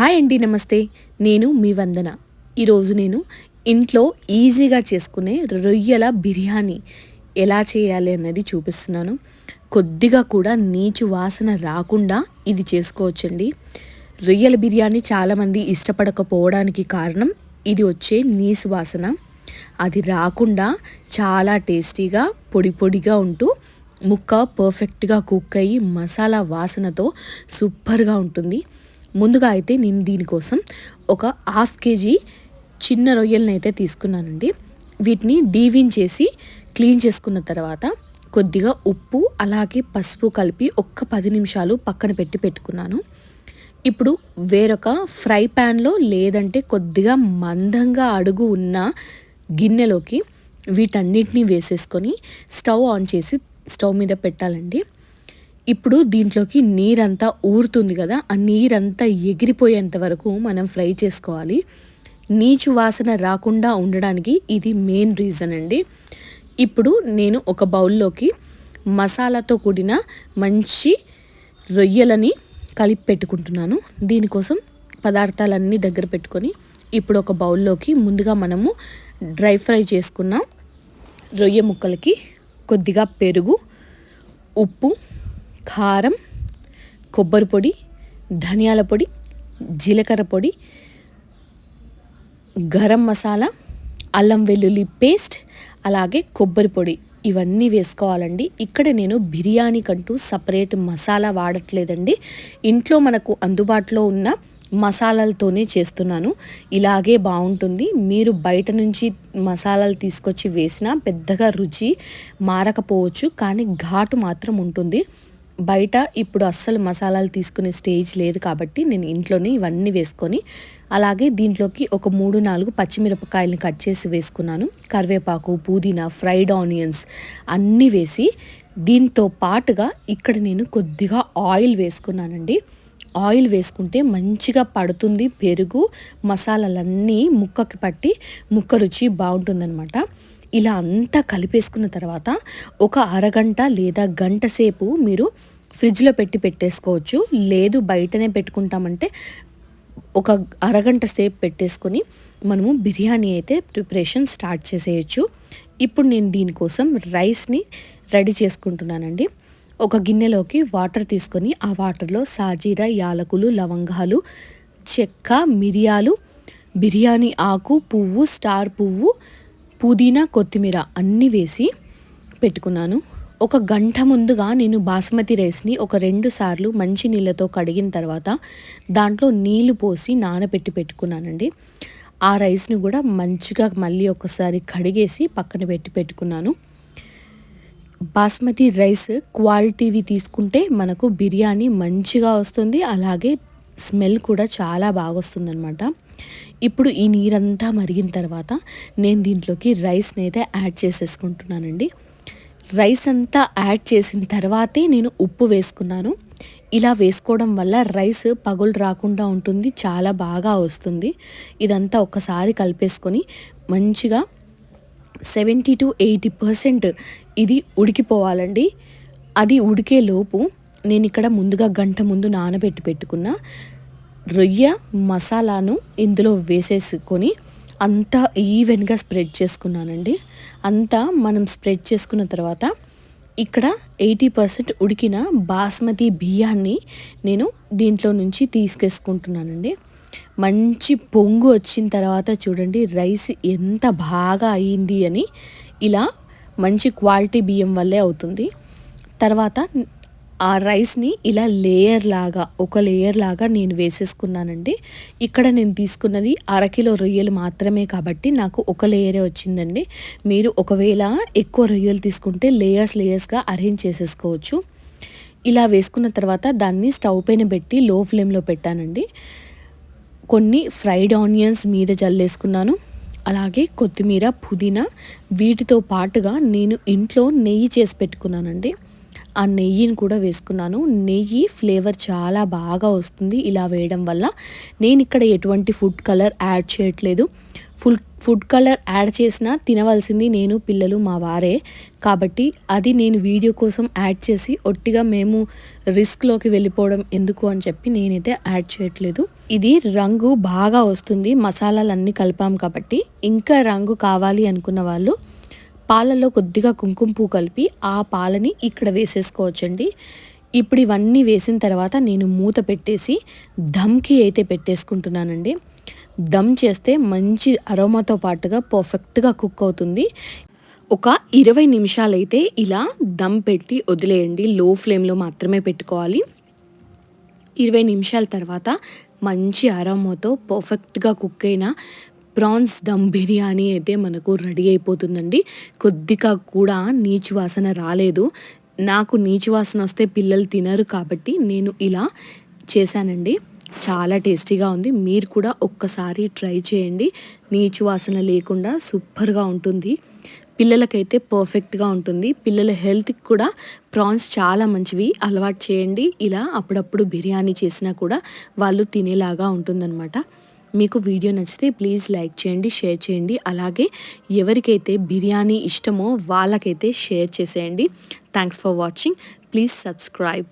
Hi అండి నమస్తే. నేను మీ వందన. ఈరోజు నేను ఇంట్లో ఈజీగా చేసుకునే రొయ్యల బిర్యానీ ఎలా చేయాలి అన్నది చూపిస్తున్నాను. కొద్దిగా కూడా నీచు వాసన రాకుండా ఇది చేసుకోవచ్చండి. రొయ్యల బిర్యానీ చాలామంది ఇష్టపడకపోవడానికి కారణం ఇది వచ్చే నీసు వాసన. అది రాకుండా చాలా టేస్టీగా పొడి పొడిగా ఉంటూ ముక్క పర్ఫెక్ట్గా కుక్ అయ్యి మసాలా వాసనతో సూపర్గా ఉంటుంది. ముందుగా అయితే నేను దీనికోసం ఒక హాఫ్ కేజీ చిన్న రొయ్యలను అయితే తీసుకున్నానండి. వీటిని డీవిన్ చేసి క్లీన్ చేసుకున్న తర్వాత కొద్దిగా ఉప్పు అలాగే పసుపు కలిపి ఒక్క పది నిమిషాలు పక్కన పెట్టి పెట్టుకున్నాను. ఇప్పుడు వేరొక ఫ్రై ప్యాన్లో లేదంటే కొద్దిగా మందంగా అడుగు ఉన్న గిన్నెలోకి వీటన్నిటిని వేసేసుకొని స్టవ్ ఆన్ చేసి స్టవ్ మీద పెట్టాలండి. ఇప్పుడు దీంట్లోకి నీరంతా ఊరుతుంది కదా ఆ నీరంతా ఎగిరిపోయేంత వరకు మనం ఫ్రై చేసుకోవాలి. నీచు వాసన రాకుండా ఉండడానికి ఇది మెయిన్ రీజన్ అండి. ఇప్పుడు నేను ఒక బౌల్లోకి మసాలాతో కూడిన మంచి రొయ్యలని కలిపి పెట్టుకుంటున్నాను. దీనికోసం పదార్థాలన్నీ దగ్గర పెట్టుకొని ఇప్పుడు ఒక బౌల్లోకి ముందుగా మనము డ్రై ఫ్రై చేసుకున్న రొయ్య ముక్కలకి కొద్దిగా పెరుగు ఉప్పు కారం కొబ్బరి పొడి ధనియాల పొడి జీలకర్ర పొడి గరం మసాలా అల్లం వెల్లుల్లి పేస్ట్ అలాగే కొబ్బరి పొడి. ఇవన్నీ వేసుకోవాలండి. ఇక్కడ నేను బిర్యానీ కంటూ సపరేట్ మసాలా వాడట్లేదండి. ఇంట్లో మనకు అందుబాటులో ఉన్న మసాలాలతోనే చేస్తున్నాను. ఇలాగే బాగుంటుంది. మీరు బయట నుంచి మసాలాలు తీసుకొచ్చి వేసినా పెద్దగా రుచి మారకపోవచ్చు కానీ ఘాటు మాత్రం ఉంటుంది. బయట ఇప్పుడు అస్సలు మసాలాలు తీసుకునే స్టేజ్ లేదు కాబట్టి నేను ఇంట్లోనే ఇవన్నీ వేసుకొని అలాగే దీంట్లోకి ఒక మూడు నాలుగు పచ్చిమిరపకాయలను కట్ చేసి వేసుకున్నాను. కరివేపాకు పుదీనా ఫ్రైడ్ ఆనియన్స్ అన్నీ వేసి దీంతో పాటుగా ఇక్కడ నేను కొద్దిగా ఆయిల్ వేసుకున్నానండి. ఆయిల్ వేసుకుంటే మంచిగా పడుతుంది పెరుగు మసాలాలన్నీ ముక్కకి పట్టి ముక్క రుచి బాగుంటుందన్నమాట. ఇలా అంతా కలిపేసుకున్న తర్వాత ఒక అరగంట లేదా గంట సేపు మీరు ఫ్రిడ్జ్లో పెట్టి పెట్టేసుకోవచ్చు. లేదు బయటనే పెట్టుకుంటామంటే ఒక అరగంట సేపు పెట్టేసుకొని మనము బిర్యానీ అయితే ప్రిపరేషన్ స్టార్ట్ చేసేయచ్చు. ఇప్పుడు నేను దీనికోసం రైస్ని రెడీ చేసుకుంటున్నానండి. ఒక గిన్నెలోకి వాటర్ తీసుకొని ఆ వాటర్లో సాజీరా యాలకులు లవంగాలు చెక్క మిరియాలు బిర్యానీ ఆకు పువ్వు స్టార్ పువ్వు పుదీనా కొత్తిమీర అన్నీ వేసి పెట్టుకున్నాను. ఒక గంట ముందుగా నేను బాస్మతి రైస్ని ఒక రెండు సార్లు మంచి నీళ్ళతో కడిగిన తర్వాత దాంట్లో నీళ్ళు పోసి నానబెట్టి పెట్టుకున్నానండి. ఆ రైస్ని కూడా మంచిగా మళ్ళీ ఒకసారి కడిగేసి పక్కన పెట్టి పెట్టుకున్నాను. బాస్మతి రైస్ క్వాలిటీవి తీసుకుంటే మనకు బిర్యానీ మంచిగా వస్తుంది. అలాగే స్మెల్ కూడా చాలా బాగా వస్తుందన్నమాట. ఇప్పుడు ఈ నీరంతా మరిగిన తర్వాత నేను దీంట్లోకి రైస్ని అయితే యాడ్ చేసేసుకుంటున్నానండి. రైస్ అంతా యాడ్ చేసిన తర్వాతే నేను ఉప్పు వేసుకున్నాను. ఇలా వేసుకోవడం వల్ల రైస్ పగులు రాకుండా ఉంటుంది చాలా బాగా వస్తుంది. ఇదంతా ఒక్కసారి కలిపేసుకొని మంచిగా సెవెంటీ టు ఎయిటీ పర్సెంట్ ఇది ఉడికిపోవాలండి. అది ఉడికే లోపు నేను ఇక్కడ ముందుగా గంట ముందు నానబెట్టి పెట్టుకున్న రొయ్య మసాలాను ఇందులో వేసేసుకొని అంతా ఈవెన్గా స్ప్రెడ్ చేసుకున్నానండి. అంతా మనం స్ప్రెడ్ చేసుకున్న తర్వాత ఇక్కడ ఎయిటీ పర్సెంట్ ఉడికిన బాస్మతి బియ్యాన్ని నేను దీంట్లో నుంచి తీసుకేసుకుంటున్నానండి. మంచి పొంగు వచ్చిన తర్వాత చూడండి రైస్ ఎంత బాగా అయ్యింది అని ఇలా మంచి క్వాలిటీ బియ్యం వల్లే అవుతుంది. తర్వాత ఆ రైస్ని ఇలా లేయర్ లాగా ఒక లేయర్ లాగా నేను వేసేసుకున్నానండి. ఇక్కడ నేను తీసుకున్నది అరకిలో రొయ్యలు మాత్రమే కాబట్టి నాకు ఒక లేయరే వచ్చిందండి. మీరు ఒకవేళ ఎక్కువ రొయ్యలు తీసుకుంటే లేయర్స్ లేయర్స్గా అరేంజ్ చేసేసుకోవచ్చు. ఇలా వేసుకున్న తర్వాత దాన్ని స్టవ్ పైన పెట్టి లో ఫ్లేమ్లో పెట్టానండి. కొన్ని ఫ్రైడ్ ఆనియన్స్ మీద జల్లేసుకున్నాను. అలాగే కొత్తిమీర పుదీనా వీటితో పాటుగా నేను ఇంట్లో నెయ్యి చేసి పెట్టుకున్నానండి. ఆ నెయ్యిని కూడా వేసుకున్నాను. నెయ్యి ఫ్లేవర్ చాలా బాగా వస్తుంది ఇలా వేయడం వల్ల. నేను ఇక్కడ ఎటువంటి ఫుడ్ కలర్ యాడ్ చేయట్లేదు. ఫుల్ ఫుడ్ కలర్ యాడ్ చేసినా తినవలసింది నేను పిల్లలు మా వారే. కాబట్టి అది నేను వీడియో కోసం యాడ్ చేసి ఒట్టిగా మేము రిస్క్లోకి వెళ్ళిపోవడం ఎందుకు అని చెప్పి నేనైతే యాడ్ చేయట్లేదు. ఇది రంగు బాగా వస్తుంది. మసాలాలన్నీ కలిపాం కాబట్టి. ఇంకా రంగు కావాలి అనుకున్న వాళ్ళు పాలలో కొద్దిగా కుంకుమ పువ్వు కలిపి ఆ పాలని ఇక్కడ వేసేసుకోవచ్చండి. ఇప్పుడు ఇవన్నీ వేసిన తర్వాత నేను మూత పెట్టేసి దమ్కి అయితే పెట్టేసుకుంటున్నానండి. దమ్ చేస్తే మంచి అరోమాతో పాటుగా పర్ఫెక్ట్గా కుక్ అవుతుంది. ఒక ఇరవై నిమిషాలైతే ఇలా దమ్ పెట్టి వదిలేయండి. లో ఫ్లేమ్లో మాత్రమే పెట్టుకోవాలి. ఇరవై నిమిషాల తర్వాత మంచి అరోమాతో పర్ఫెక్ట్గా కుక్ అయిన ప్రాన్స్ దమ్ బిర్యానీ అయితే మనకు రెడీ అయిపోతుందండి. కొద్దిగా కూడా నీచు వాసన రాలేదు. నాకు నీచు వాసన వస్తే పిల్లలు తినరు కాబట్టి నేను ఇలా చేశానండి. చాలా టేస్టీగా ఉంది. మీరు కూడా ఒక్కసారి ట్రై చేయండి. నీచు వాసన లేకుండా సూపర్గా ఉంటుంది. పిల్లలకైతే పర్ఫెక్ట్గా ఉంటుంది. పిల్లల హెల్త్కి కూడా ప్రాన్స్ చాలా మంచివి. అలవాటు చేయండి. ఇలా అప్పుడప్పుడు బిర్యానీ చేసినా కూడా వాళ్ళు తినేలాగా ఉంటుందన్నమాట. మీకు వీడియో నచ్చితే ప్లీజ్ లైక్ చేయండి షేర్ చేయండి. అలాగే ఎవరికైతే బిర్యానీ ఇష్టమో వాళ్ళకైతే షేర్ చేసేయండి. Thanks for watching please subscribe